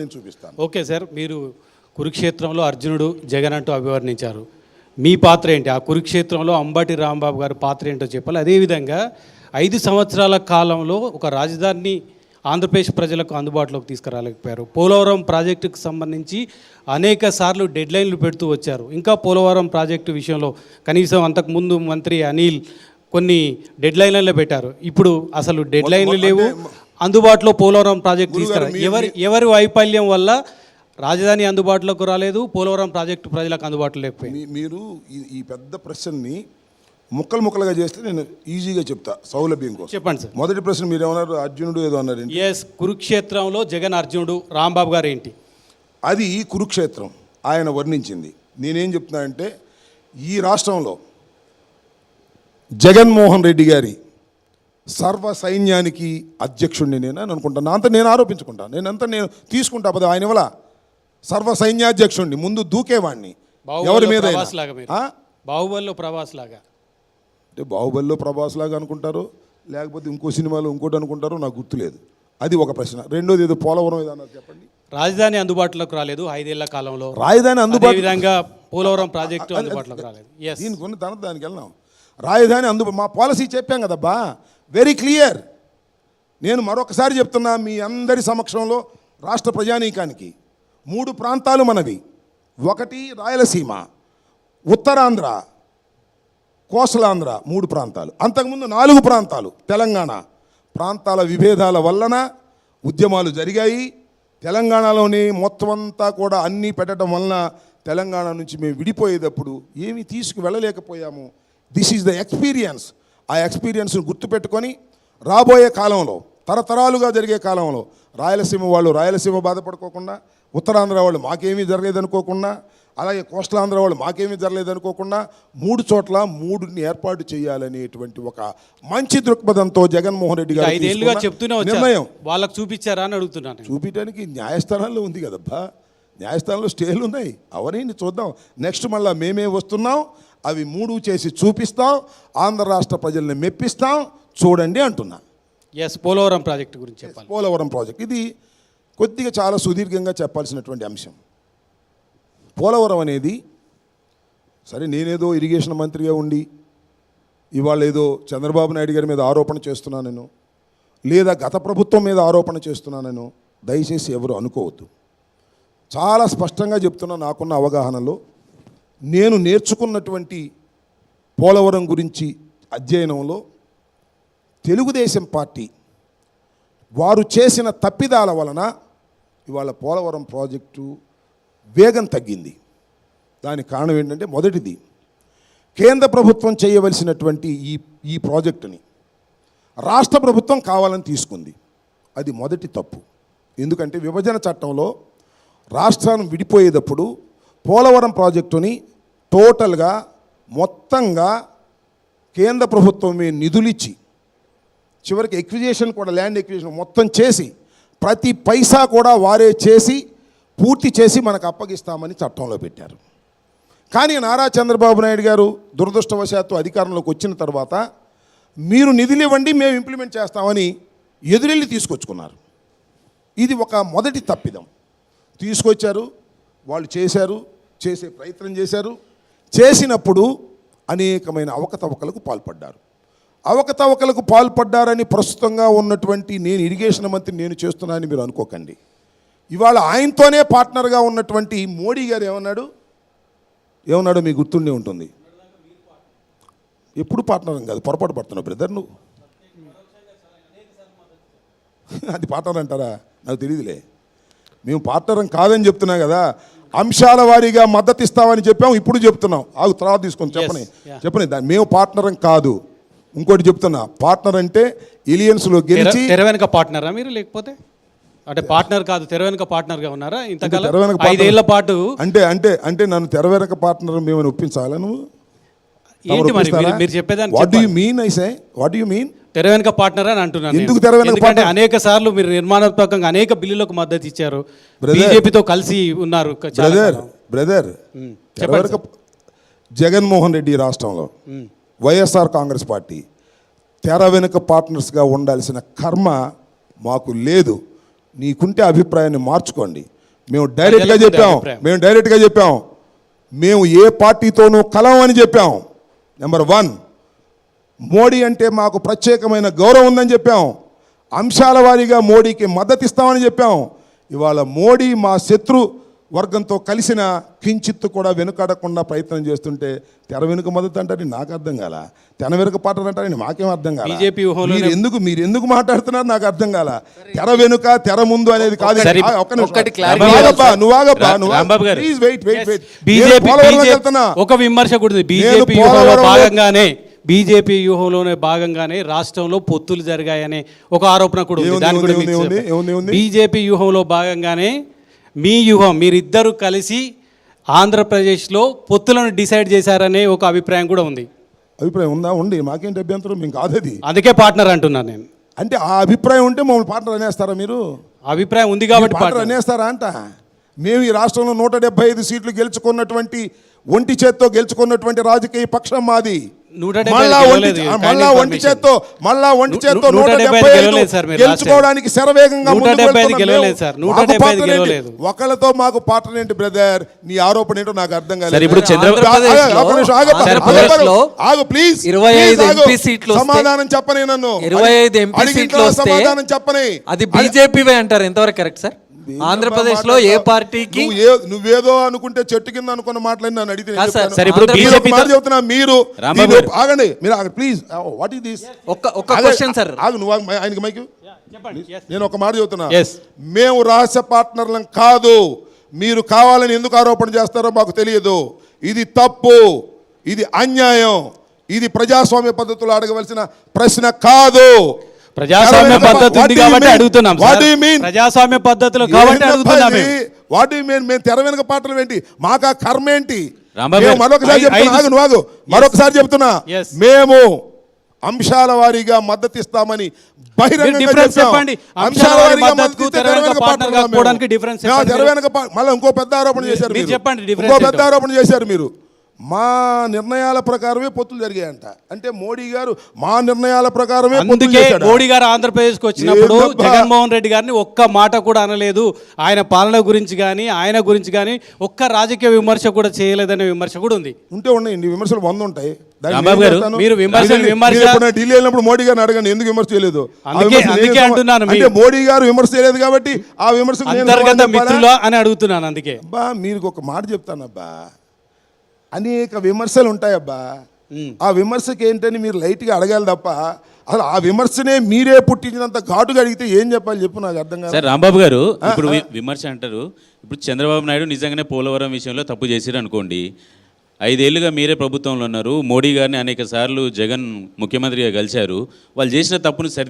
నేను చూపిస్తాను. Okay sir మీరు కురుక్షేత్రంలో అర్జునుడు జగన్ అంటూ అభివర్ణించారు. మీ పాత్ర ఏంటి? ఆ కురుక్షేత్రంలో అంబటి రాంబాబు గారి పాత్ర ఏంటో చెప్పాలి. అదేవిధంగా ఐదు సంవత్సరాల కాలంలో ఒక రాజధానిని ఆంధ్రప్రదేశ్ ప్రజలకు అందుబాటులోకి తీసుకురాలేకపోయారు. పోలవరం ప్రాజెక్టుకు సంబంధించి అనేక సార్లు డెడ్లైన్లు పెడుతూ వచ్చారు. ఇంకా పోలవరం ప్రాజెక్టు విషయంలో కనీసం అంతకుముందు మంత్రి అనిల్ కొన్ని డెడ్లైన్లలో పెట్టారు. ఇప్పుడు అసలు డెడ్లైన్లు లేవు. అందుబాటులో పోలవరం ప్రాజెక్టు తీసుకురా ఎవరి ఎవరి వైఫల్యం వల్ల రాజధాని అందుబాటులోకి రాలేదు పోలవరం ప్రాజెక్టు ప్రజలకు అందుబాటులో లేకపోయింది. మీరు ఈ- ఈ పెద్ద ప్రశ్నని ముక్కలు ముక్కలుగా చేస్తే నేను ఈజీగా చెప్తా సౌలభ్యం కోసం. చెప్పండి సార్. మొదటి ప్రశ్న మీరు ఏమన్నారు అర్జునుడు ఏదో అన్నారు ఎస్ కురుక్షేత్రంలో జగన్ అర్జునుడు రాంబాబు గారు ఏంటి? అది కురుక్షేత్రం ఆయన వర్ణించింది. నేనేం చెప్తున్నానంటే ఈ రాష్ట్రంలో జగన్మోహన్ రెడ్డి గారి సర్వ సైన్యానికి అధ్యక్షుడిని నేను అని అనుకుంటాను. అంత నేను ఆరోపించుకుంటాను నేనంతా నేను తీసుకుంటా పద ఆయన వల్ల సర్వ సైన్యాధ్యక్షుడిని ముందు దూకేవాడిని ఎవరి మీద బాహుబలిలో ప్రభాస్ లాగా అంటే బాహుబలిలో ప్రభాస్ లాగా అనుకుంటారు? లేకపోతే ఇంకో సినిమాలో ఇంకోటి అనుకుంటారో నాకు గుర్తులేదు అది ఒక ప్రశ్న. రెండోది ఏదో పోలవరం ఏదో అన్నారు చెప్పండి? రాజధాని అందుబాటులోకి రాలేదు ఐదేళ్ళ కాలంలో. రాజధాని అందుబాటు విధంగా పోలవరం ప్రాజెక్టు అందుబాటులోకి రాలేదు. దీనికి ఉన్న తన దానికి వెళ్దాం. రాజధాని అందు మా పాలసీ చెప్పాం కదబ్బా. వెరీ క్లియర్ నేను మరొకసారి చెప్తున్నా మీ అందరి సమక్షంలో రాష్ట్ర ప్రజానీకానికి. మూడు ప్రాంతాలు మనవి. ఒకటి రాయలసీమ ఉత్తరాంధ్ర కోసలాంధ్ర మూడు ప్రాంతాలు. అంతకుముందు నాలుగు ప్రాంతాలు. తెలంగాణ. ప్రాంతాల విభేదాల వలన ఉద్యమాలు జరిగాయి. తెలంగాణలోని మొత్తం అంతా కూడా అన్నీ పెట్టడం వలన తెలంగాణ నుంచి మేము విడిపోయేటప్పుడు ఏమీ తీసుకు వెళ్ళలేకపోయాము. దిస్ ఈజ్ ద ఎక్స్పీరియన్స్ ఆ ఎక్స్పీరియన్స్ను గుర్తుపెట్టుకొని రాబోయే కాలంలో తరతరాలుగా జరిగే కాలంలో రాయలసీమ వాళ్ళు రాయలసీమ బాధపడుకోకుండా ఉత్తరాంధ్ర వాళ్ళు మాకేమీ జరగలేదనుకోకుండా అలాగే కోస్టలాంధ్ర వాళ్ళు మాకేమీ జరగలేదనుకోకుండా మూడు చోట్ల మూడుని ఏర్పాటు చేయాలనేటువంటి ఒక మంచి దృక్పథంతో జగన్మోహన్ రెడ్డి గారు ఐదేళ్ళుగా తీసుకున్న చెప్తూనే వచ్చారు. నిర్ణయం. వాళ్ళకి చూపించారా అని అడుగుతున్నాను నేను. చూపించడానికి న్యాయస్థానాల్లో ఉంది కదబ్బా. న్యాయస్థానంలో స్టేలు ఉన్నాయి. అవన్నీ చూద్దాం. నెక్స్ట్ మళ్ళీ మేమే వస్తున్నాం. అవి మూడు చేసి చూపిస్తాం ఆంధ్ర రాష్ట్ర ప్రజల్ని మెప్పిస్తాం చూడండి అంటున్నా. ఎస్ పోలవరం ప్రాజెక్టు గురించి చెప్పాలి. పోలవరం ప్రాజెక్ట్. ఇది కొద్దిగా చాలా సుదీర్ఘంగా చెప్పాల్సినటువంటి అంశం. పోలవరం అనేది సరే నేనేదో ఇరిగేషన్ మంత్రిగా ఉండి ఇవాళ ఏదో చంద్రబాబు నాయుడు గారి మీద ఆరోపణ చేస్తున్నాను లేదా గత ప్రభుత్వం మీద ఆరోపణ చేస్తున్నాను దయచేసి ఎవరు అనుకోవద్దు. చాలా స్పష్టంగా చెప్తున్నా నాకున్న అవగాహనలో నేను నేర్చుకున్నటువంటి పోలవరం గురించి అధ్యయనంలో తెలుగుదేశం పార్టీ వారు చేసిన తప్పిదాల వలన ఇవాళ పోలవరం ప్రాజెక్టు వేగం తగ్గింది. దానికి కారణం ఏంటంటే మొదటిది కేంద్ర ప్రభుత్వం చేయవలసినటువంటి ఈ ఈ ప్రాజెక్టుని రాష్ట్ర ప్రభుత్వం కావాలని తీసుకుంది. అది మొదటి తప్పు. ఎందుకంటే విభజన చట్టంలో రాష్ట్రాన్ని విడిపోయేటప్పుడు పోలవరం ప్రాజెక్టుని టోటల్గా మొత్తంగా కేంద్ర ప్రభుత్వమే నిధులిచ్చి చివరికి ఎక్విజేషన్ కూడా ల్యాండ్ ఎక్విజేషన్ మొత్తం చేసి ప్రతి పైసా కూడా వారే చేసి పూర్తి చేసి మనకు అప్పగిస్తామని చట్టంలో పెట్టారు. కానీ నారా చంద్రబాబు నాయుడు గారు దురదృష్టవశాత్తు అధికారంలోకి వచ్చిన తర్వాత మీరు నిధులు ఇవ్వండి మేము ఇంప్లిమెంట్ చేస్తామని ఎదురెళ్ళి తీసుకొచ్చుకున్నారు. ఇది ఒక మొదటి తప్పిదం. తీసుకొచ్చారు వాళ్ళు చేశారు చేసే ప్రయత్నం చేశారు చేసినప్పుడు అనేకమైన అవకతవకలకు పాల్పడ్డారు. అవకతవకలకు పాల్పడ్డారని ప్రస్తుతంగా ఉన్నటువంటి నేను ఇరిగేషన్ మంత్రి నేను చేస్తున్నానని మీరు అనుకోకండి. ఇవాళ ఆయనతోనే పార్ట్నర్గా ఉన్నటువంటి మోడీ గారు ఏమన్నాడు? ఏమన్నాడో? మీకు గుర్తుండే ఉంటుంది. ఎప్పుడు పార్ట్నర్ కాదు పొరపాటు పడుతున్నావు బ్రదర్ నువ్వు. అది పార్ట్నర్ అంటారా? నాకు తెలియదులే. మేము పార్ట్నర్ కాదని చెప్తున్నా కదా. అంశాల వారీగా మద్దతు ఇస్తామని చెప్పాం ఇప్పుడు చెప్తున్నాం. ఆగు తర్వాత తీసుకొని చెప్పని. చెప్పని. దాన్ని మేము పార్ట్నరం కాదు. ఇంకోటి చెప్తున్నా. పార్ట్నర్ అంటే ఇలియన్స్లో తెర గెలిచి తెర వెనుక పార్ట్నరా మీరు లేకపోతే? అంటే పార్ట్నర్ కాదు తెర వెనుక పార్ట్నర్గా ఉన్నారా? ఇంతకాలం ఐదేళ్ళ పాటు అంటే అంటే అంటే నన్ను తెర వెనక పార్ట్నర్ మేమని ఒప్పించాలా నువ్వు? ఏంటి మరి? మీరు- మీరు చెప్పేదాన్ని what you mean I say what you mean తెర వెనుక పార్ట్నర్ అని అంటున్నాను ఎందుకు. తెర వెనుక ఎందుకంటే? అనేక సార్లు మీరు నిర్మాణాత్మకంగా అనేక బిల్లులకు మద్దతు ఇచ్చారు. బీజేపీతో కలిసి ఉన్నారు బ్రదర్. బ్రదర్ మ్, తెర జగన్మోహన్ రెడ్డి రాష్ట్రంలో వైఎస్ఆర్ కాంగ్రెస్ పార్టీ తెర వెనుక పార్ట్నర్స్గా ఉండాల్సిన కర్మ మాకు లేదు. నీకుంటే అభిప్రాయాన్ని మార్చుకోండి. మేము డైరెక్ట్గా ప్రజలకు ఉంది చెప్పాం. అభిప్రాయం. మేము డైరెక్ట్గా చెప్పాం. మేము ఏ పార్టీతోనూ కలం అని చెప్పాం. నెంబర్ వన్ మోడీ అంటే మాకు ప్రత్యేకమైన గౌరవం ఉందని చెప్పాం. అంశాల వారీగా మోడీకి మద్దతు ఇస్తామని చెప్పాం. ఇవాళ మోడీ మా శత్రు వర్గంతో కలిసిన కించిత్తు కూడా వెనుకాడకుండా ప్రయత్నం చేస్తుంటే తెర వెనుక మద్దతు అంటారని నాకు అర్థం కాల? తెర వెనుక పాటలు అంటారని మాకేం అర్థం కాల? వ్యూహంలోనే- మీరు ఎందుకు మీరు ఎందుకు మాట్లాడుతున్నారు నాకు అర్థం కాల? తెర వెనుక తెర ముందు అనేది కాదు. బీజేపీ ఒక విమర్శ కూడా బీజేపీ భాగంగానే బీజేపీ వ్యూహంలోనే భాగంగానే రాష్ట్రంలో పొత్తులు జరిగాయనే ఒక ఆరోపణ కూడా ఉంది. దాని కూడా? బీజేపీ వ్యూహంలో భాగంగానే మీ వ్యూహం మీరిద్దరు కలిసి ఆంధ్రప్రదేశ్లో పొత్తులను డిసైడ్ చేశారనే ఒక అభిప్రాయం కూడా ఉంది. అభిప్రాయం ఉందా? ఉండి మాకేంటి అభ్యంతరం? మేము కాదది. అందుకే పార్ట్నర్ అంటున్నాను నేను. అంటే ఆ అభిప్రాయం ఉంటే మమ్మల్ని పార్ట్నర్ అనేస్తారా మీరు? అభిప్రాయం ఉంది కాబట్టి పార్ట్నర్. అనేస్తారా అంట? మేము ఈ రాష్ట్రంలో నూట డెబ్బై ఐదు సీట్లు గెలుచుకున్నటువంటి ఒంటి చేత్తో గెలుచుకున్నటువంటి రాజకీయ పక్షం మాది. మళ్ళా ఐదు ఒంటి. మళ్ళా ఒంటి. చేత్తో మళ్ళా ఒంటి చేత్తో నూట డెబ్బై ఐదు ఐదు. గెలుచుకోవడానికి శరవేగంగా ఐదు ఐదు. ఒకళ్ళతో మాకు పార్ట్నర్ ఏంటి బ్రదర్ నీ ఆరోపణ ఏంటో నాకు అర్థం కాలేదు సరే, ఇప్పుడు ఆగు, ప్లీజ్ 25 ప్లీజ్ ఆగు. MP సీట్లు సమాధానం చెప్పని నన్ను 25 MP అడిగిన సీట్లు సమాధానం చెప్పని అది బీజేపీవే అంటారు ఎంతవరకు కరెక్ట్ సార్ ఆంధ్రప్రదేశ్లో ఏ పార్టీకి నువ్వు ఏ- నువ్వేదో అనుకుంటే చెట్టు కింద అనుకున్న మాటలని నన్ను అడిగితే సార్. ఇప్పుడు మీరు ఒక BJP మాట చెప్తున్నా మీరు. ఆగండి మీరు ప్లీజ్ వాట్ ఈస్ దిస్ ఒక్క ఒక్క క్వశ్చన్ సార్ ఆగు నువ్వు ఆయనకి మైక్. చెప్పండి. yes. నేను ఒక మాట చెబుతున్నా. మేము రహస్య పార్ట్నర్లం కాదు. మీరు కావాలని ఎందుకు ఆరోపణ చేస్తారో మాకు తెలియదు. ఇది తప్పు. ఇది అన్యాయం. ఇది ప్రజాస్వామ్య పద్ధతిలో అడగవలసిన ప్రశ్న కాదు. ప్రజాస్వామ్య పద్ధతి ఉంది కాబట్టి అడుగుతున్నాం వాట్. యు మీన్ ప్రజాస్వామ్య పద్ధతిలో కాబట్టి అడుగుతున్నాం. వాట్ యు మీన్ మేము తెర వెనక పాటలు ఏంటి? మాకు ఆ కర్మ ఏంటి? మరొకసారి చెప్తున్నా ఆగు, నువ్వు. మరొకసారి చెప్తున్నా. మేము అంశాల వారీగా మద్దతు ఇస్తామని మళ్ళీ ఇంకో పెద్ద ఆరోపణ చేశారు ఇంకో పెద్ద. ఆరోపణ చేశారు మీరు. మా నిర్ణయాల ప్రకారమే పొత్తులు జరిగాయంట అంటే మోడీ గారు మా నిర్ణయాల ప్రకారమే అందుకే? మోడీ గారు ఆంధ్రప్రదేశ్కి వచ్చినప్పుడు? జగన్మోహన్ రెడ్డి గారిని ఒక్క మాట కూడా అనలేదు ఆయన పాలన గురించి కానీ ఆయన గురించి కానీ ఒక్క రాజకీయ విమర్శ కూడా చేయలేదనే విమర్శ కూడా ఉంది ఉంటే ఉన్నాయండి విమర్శలు వంద ఉంటాయి. మీరు విమర్శలు- విమర్శ- ఢిల్లీ వెళ్ళినప్పుడు మోడీ గారిని అడగండి ఎందుకు విమర్శ చేయలేదు అందుకే- విమర్శ అంటున్నాను అంటే మోడీ గారు విమర్శ చేయలేదు కాబట్టి ఆ? మిత్రులా అని అడుగుతున్నాను అందుకే అబ్బా మీరు ఒక మాట చెప్తానబ్బా అనేక విమర్శలు ఉంటాయబ్బా. ఆ విమర్శకి ఏంటని మీరు లైట్గా అడగాలి తప్ప అసలు ఆ విమర్శనే మీరే పుట్టించినంత ఘాటుగా అడిగితే ఏం చెప్పాలి చెప్పు నాకు అర్థం కాదు. సార్ రాంబాబు గారు ఇప్పుడు విమర్శ అంటారు. ఇప్పుడు చంద్రబాబు నాయుడు నిజంగానే పోలవరం విషయంలో తప్పు చేసిరు అనుకోండి. ఐదేళ్ళుగా మీరే ప్రభుత్వంలో ఉన్నారు. మోడీ గారిని అనేక సార్లు జగన్ ముఖ్యమంత్రిగా కలిశారు. వాళ్ళు చేసిన తప్పును సరి